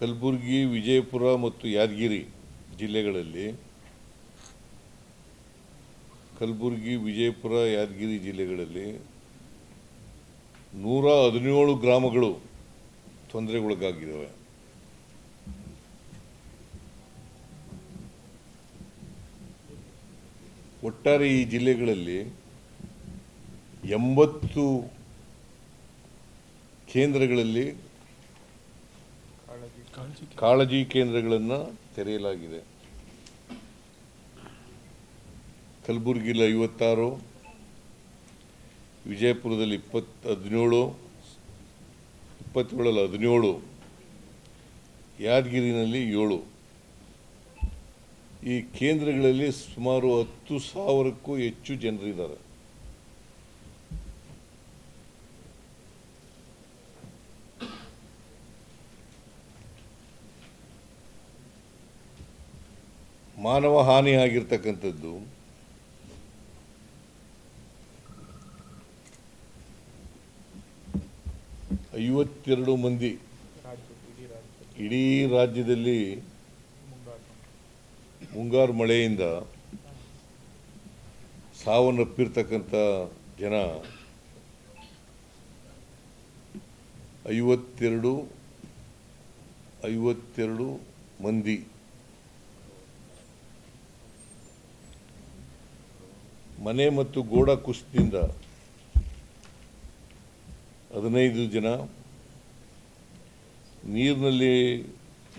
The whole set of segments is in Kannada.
ಕಲಬುರಗಿ, ವಿಜಯಪುರ ಮತ್ತು ಯಾದಗಿರಿ ಜಿಲ್ಲೆಗಳಲ್ಲಿ ಕಲಬುರಗಿ, ವಿಜಯಪುರ, ಯಾದಗಿರಿ ಜಿಲ್ಲೆಗಳಲ್ಲಿ ನೂರ ಹದಿನೇಳು ಗ್ರಾಮಗಳು ತೊಂದರೆಗೊಳಗಾಗಿದ್ದಾವೆ. ಒಟ್ಟಾರೆ ಈ ಜಿಲ್ಲೆಗಳಲ್ಲಿ ಎಂಬತ್ತು ಕೇಂದ್ರಗಳಲ್ಲಿ ಕಾಳಜಿ ಕೇಂದ್ರಗಳನ್ನು ತೆರೆಯಲಾಗಿದೆ. ಕಲಬುರಗಿಯಲ್ಲಿ ಐವತ್ತಾರು, ವಿಜಯಪುರದಲ್ಲಿ ಇಪ್ಪತ್ತು ಹದಿನೇಳು, ಇಪ್ಪತ್ತೇಳಲ್ಲಿ ಹದಿನೇಳು, ಯಾದಗಿರಿನಲ್ಲಿ ಏಳು. ಈ ಕೇಂದ್ರಗಳಲ್ಲಿ ಸುಮಾರು ಹತ್ತು ಸಾವಿರಕ್ಕೂ ಹೆಚ್ಚು ಜನರಿದ್ದಾರೆ. ಮಾನವ ಹಾನಿ ಆಗಿರ್ತಕ್ಕಂಥದ್ದು ಐವತ್ತೆರಡು ಮಂದಿ ಇಡೀ ರಾಜ್ಯದಲ್ಲಿ ಮುಂಗಾರು ಮಳೆಯಿಂದ ಸಾವನ್ನಪ್ಪಿರ್ತಕ್ಕಂಥ ಜನ ಐವತ್ತೆರಡು ಐವತ್ತೆರಡು ಮಂದಿ. ಮನೆ ಮತ್ತು ಗೋಡ ಕುಸಿತದಿಂದ ಹದಿನೈದು ಜನ ನೀರಿನಲ್ಲಿ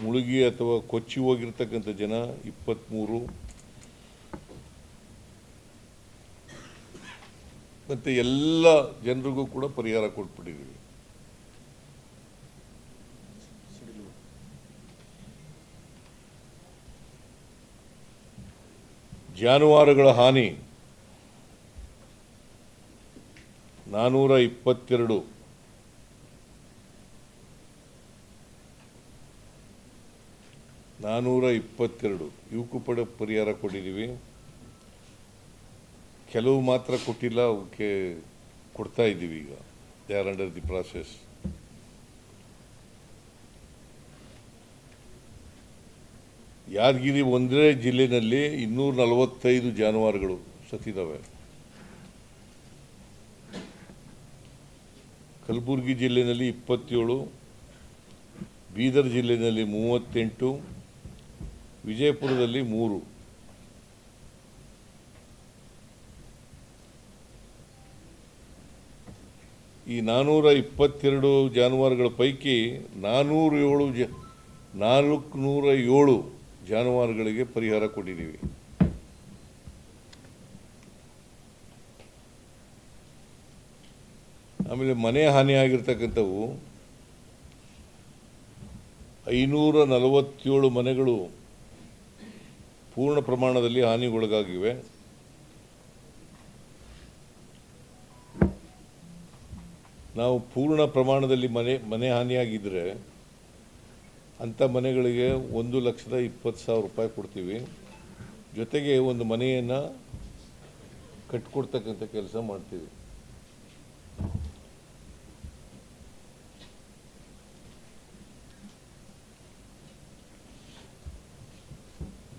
ಮುಳುಗಿ ಅಥವಾ ಕೊಚ್ಚಿ ಹೋಗಿರ್ತಕ್ಕಂಥ ಜನ ಇಪ್ಪತ್ತ್ಮೂರು ಮತ್ತು ಎಲ್ಲ ಜನರಿಗೂ ಕೂಡ ಪರಿಹಾರ ಕೊಟ್ಬಿಟ್ಟಿದ್ದೀವಿ. ಜಾನುವಾರುಗಳ ಹಾನಿ. ನಾನ್ನೂರ ಇಪ್ಪತ್ತೆರಡು ನಾನ್ನೂರ ಇಪ್ಪತ್ತೆರಡು ಇವಕ್ಕೂ ಪಡೆ ಪರಿಹಾರ ಕೊಟ್ಟಿದ್ದೀವಿ ಕೆಲವು ಮಾತ್ರ ಕೊಟ್ಟಿಲ್ಲ ಅವಕ್ಕೆ ಕೊಡ್ತಾ ಇದ್ದೀವಿ ಈಗ. They are under the process Yadgir ಒಂದೇ ಜಿಲ್ಲೆಯಲ್ಲಿ ಇನ್ನೂರ ನಲವತ್ತೈದು ಜಾನುವಾರುಗಳು ಸತ್ತಿದ್ದಾವೆ. ಕಲಬುರಗಿ ಜಿಲ್ಲೆಯಲ್ಲಿ ಇಪ್ಪತ್ತೇಳು, ಬೀದರ್ ಜಿಲ್ಲೆಯಲ್ಲಿ ಮೂವತ್ತೆಂಟು, ವಿಜಯಪುರದಲ್ಲಿ ಮೂರು. ಈ ನಾನ್ನೂರ ಇಪ್ಪತ್ತೆರಡು ಜಾನುವಾರುಗಳ ಪೈಕಿ ನಾನ್ನೂರ ಏಳು ಜ ನಾಲ್ಕು ನೂರ ಏಳು ಜಾನುವಾರುಗಳಿಗೆ ಪರಿಹಾರ ಕೊಟ್ಟಿದ್ದೀವಿ. ಆಮೇಲೆ ಮನೆ ಹಾನಿಯಾಗಿರ್ತಕ್ಕಂಥವು ಐನೂರ ನಲವತ್ತೇಳು ಮನೆಗಳು ಪೂರ್ಣ ಪ್ರಮಾಣದಲ್ಲಿ ಹಾನಿಗೊಳಗಾಗಿವೆ. ನಾವು ಪೂರ್ಣ ಪ್ರಮಾಣದಲ್ಲಿ ಮನೆ ಮನೆ ಹಾನಿಯಾಗಿದ್ದರೆ ಅಂಥ ಮನೆಗಳಿಗೆ ಒಂದು ಲಕ್ಷದ ಇಪ್ಪತ್ತು ಸಾವಿರ ರೂಪಾಯಿ ಕೊಡ್ತೀವಿ. ಜೊತೆಗೆ ಒಂದು ಮನೆಯನ್ನು ಕಟ್ಕೊಡ್ತಕ್ಕಂಥ ಕೆಲಸ ಮಾಡ್ತೀವಿ.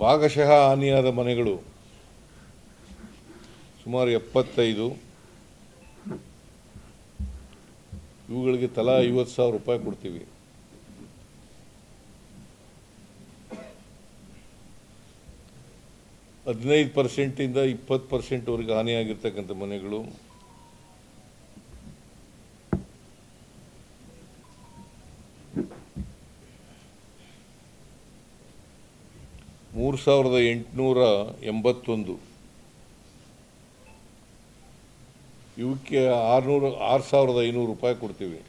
ಭಾಗಶಃ ಹಾನಿಯಾದ ಮನೆಗಳು. ಸುಮಾರು ಎಪ್ಪತ್ತೈದು. ಇವುಗಳಿಗೆ ತಲಾ ಐವತ್ತು ಸಾವಿರ ರೂಪಾಯಿ ಕೊಡ್ತೀವಿ. ಹದಿನೈದು ಪರ್ಸೆಂಟಿಂದ ಇಪ್ಪತ್ತು ಪರ್ಸೆಂಟ್ವರೆಗೆ ಹಾನಿಯಾಗಿರ್ತಕ್ಕಂಥ ಮನೆಗಳು. ಮೂರು ಸಾವಿರದ ಎಂಟುನೂರ ಎಂಬತ್ತೊಂದು. ಇವಕ್ಕೆ ಆರುನೂರು, ಆರು ಸಾವಿರದ ಐನೂರು ರೂಪಾಯಿ ಕೊಡ್ತೀವಿ.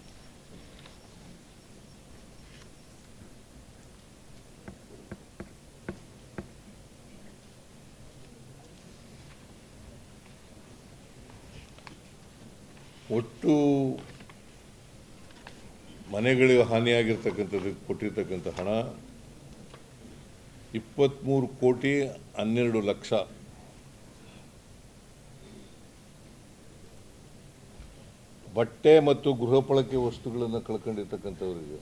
ಒಟ್ಟು ಮನೆಗಳಿಗೆ ಹಾನಿಯಾಗಿರ್ತಕ್ಕಂಥದ್ದು, ಕೊಟ್ಟಿರ್ತಕ್ಕಂಥ ಹಣ ಇಪ್ಪತ್ತ್ಮೂರು ಕೋಟಿ ಹನ್ನೆರಡು ಲಕ್ಷ. ಬಟ್ಟೆ ಮತ್ತು ಗೃಹಪಳಕೆ ವಸ್ತುಗಳನ್ನು ಕಳ್ಕೊಂಡಿರ್ತಕ್ಕಂಥವ್ರಿಗೆ.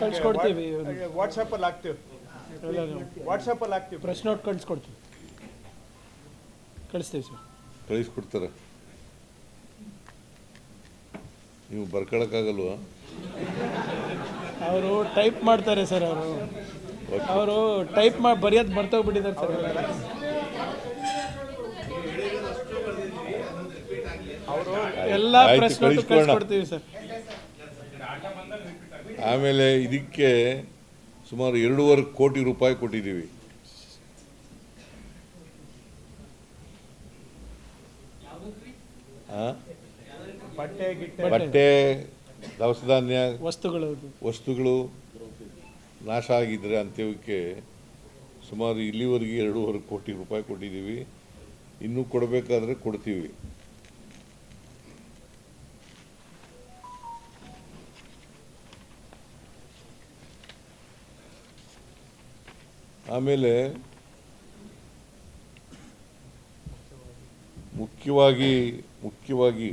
ಕಳ್ಸ್ಕೊಡ್ತೀವಿ. ವಾಟ್ಸಪ್ಪಲ್ಲಿ ಹಾಕ್ತೀವಿ. ವಾಟ್ಸಪ್ಪಲ್ಲಿ ಹಾಕ್ತೀವಿ. ಪ್ರೆಸ್ ನೋಟ್ ಕಳಿಸ್ಕೊಡ್ತೀವಿ. ಕಳಿಸ್ತೀವಿ ಸರ್. ಕಳಿಸ್ಕೊಡ್ತಾರೆ. ನೀವು ಬರ್ಕೊಳಕ್ಕಾಗಲ್ವಾ? ಅವರು ಟೈಪ್ ಮಾಡ್ತಾರೆ ಸರ್ ಅವರು. ಅವರು ಟೈಪ್ ಮಾಡಿ ಬರೆಯೋದು ಮರ್ತೋಗ್ಬಿಟ್ಟಿದ್ದಾರೆ ಸರ್. ಅವರು ಎಲ್ಲ. ಕಳಿಸ್ಕೊಡ್ತೀವಿ ಸರ್. ಆಮೇಲೆ ಇದಕ್ಕೆ ಸುಮಾರು ಎರಡೂವರೆ ಕೋಟಿ ರೂಪಾಯಿ ಕೊಟ್ಟಿದ್ದೀವಿ. ಬಟ್ಟೆ ದವಸ ಧಾನ್ಯ ವಸ್ತುಗಳು ವಸ್ತುಗಳು ನಾಶ ಆಗಿದ್ರೆ ಅಂತ್ಯವಕ್ಕೆ ಸುಮಾರು ಇಲ್ಲಿವರೆಗೆ ಎರಡೂವರೆ ಕೋಟಿ ರೂಪಾಯಿ ಕೊಟ್ಟಿದ್ದೀವಿ. ಇನ್ನೂ ಕೊಡಬೇಕಾದ್ರೆ ಕೊಡ್ತೀವಿ. ಆಮೇಲೆ ಮುಖ್ಯವಾಗಿ ಮುಖ್ಯವಾಗಿ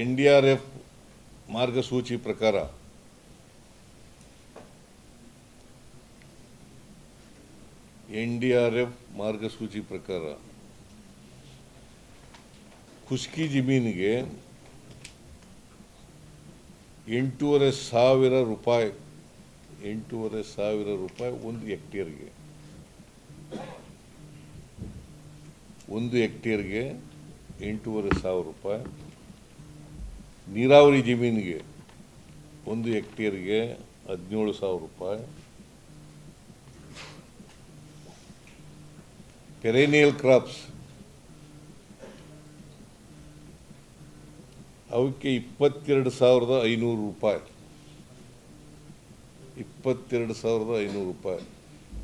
ಎನ್ ಡಿ ಆರ್ ಎಫ್ ಮಾರ್ಗಸೂಚಿ ಪ್ರಕಾರ ಎನ್ ಡಿ ಆರ್ ಎಫ್ ಮಾರ್ಗಸೂಚಿ ಪ್ರಕಾರ ಖುಷ್ಕಿ ಜಮೀನಿಗೆ ಎಂಟೂವರೆ ಸಾವಿರ ರೂಪಾಯಿ, ಎಂಟೂವರೆ ಸಾವಿರ ರೂಪಾಯಿ ಒಂದು ಹೆಕ್ಟೇರ್ಗೆ. ಒಂದು ಹೆಕ್ಟೇರ್ಗೆ ಎಂಟೂವರೆ ಸಾವಿರ ರೂಪಾಯಿ. ನೀರಾವರಿ ಜಮೀನಿಗೆ ಒಂದು ಹೆಕ್ಟೇರ್ಗೆ ಹದಿನೇಳು ಸಾವಿರ ರೂಪಾಯಿ. Perennial crops. ಅವಕ್ಕೆ ಇಪ್ಪತ್ತೆರಡು ಸಾವಿರದ ಐನೂರು ರೂಪಾಯಿ. ಇಪ್ಪತ್ತೆರಡು ಸಾವಿರದ ಐನೂರು ರೂಪಾಯಿ.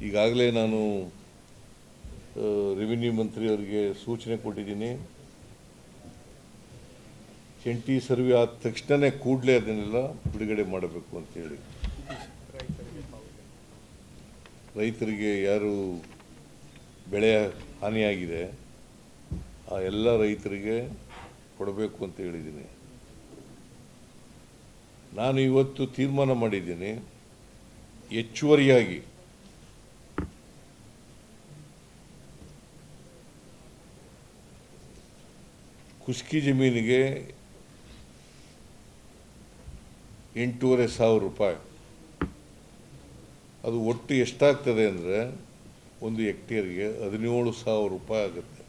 ಈಗಾಗಲೇ ನಾನು ರೆವಿನ್ಯೂ ಮಂತ್ರಿಯವರಿಗೆ ಸೂಚನೆ ಕೊಟ್ಟಿದ್ದೀನಿ. ಜಂಟಿ ಸರ್ವೆ ಆದ ತಕ್ಷಣನೇ ಕೂಡಲೇ ಅದನ್ನೆಲ್ಲ ಬಿಡುಗಡೆ ಮಾಡಬೇಕು ಅಂತೇಳಿ ರೈತರಿಗೆ ಯಾರು ಬೆಳೆ ಹಾನಿಯಾಗಿದೆ, ಆ ಎಲ್ಲ ರೈತರಿಗೆ ಕೊಡಬೇಕು ಅಂತ ಹೇಳಿದ್ದೀನಿ. ನಾನು ಇವತ್ತು ತೀರ್ಮಾನ ಮಾಡಿದ್ದೀನಿ, ಹೆಚ್ಚುವರಿಯಾಗಿ ಕುಸ್ಕಿ ಜಮೀನಿಗೆ ಎಂಟೂವರೆ ಸಾವಿರ ರೂಪಾಯಿ. ಅದು ಒಟ್ಟು ಎಷ್ಟಾಗ್ತದೆ ಅಂದರೆ ಒಂದು ಹೆಕ್ಟೇರ್ಗೆ ಹದಿನೇಳು ಸಾವಿರ ರೂಪಾಯಿ ಆಗುತ್ತೆ.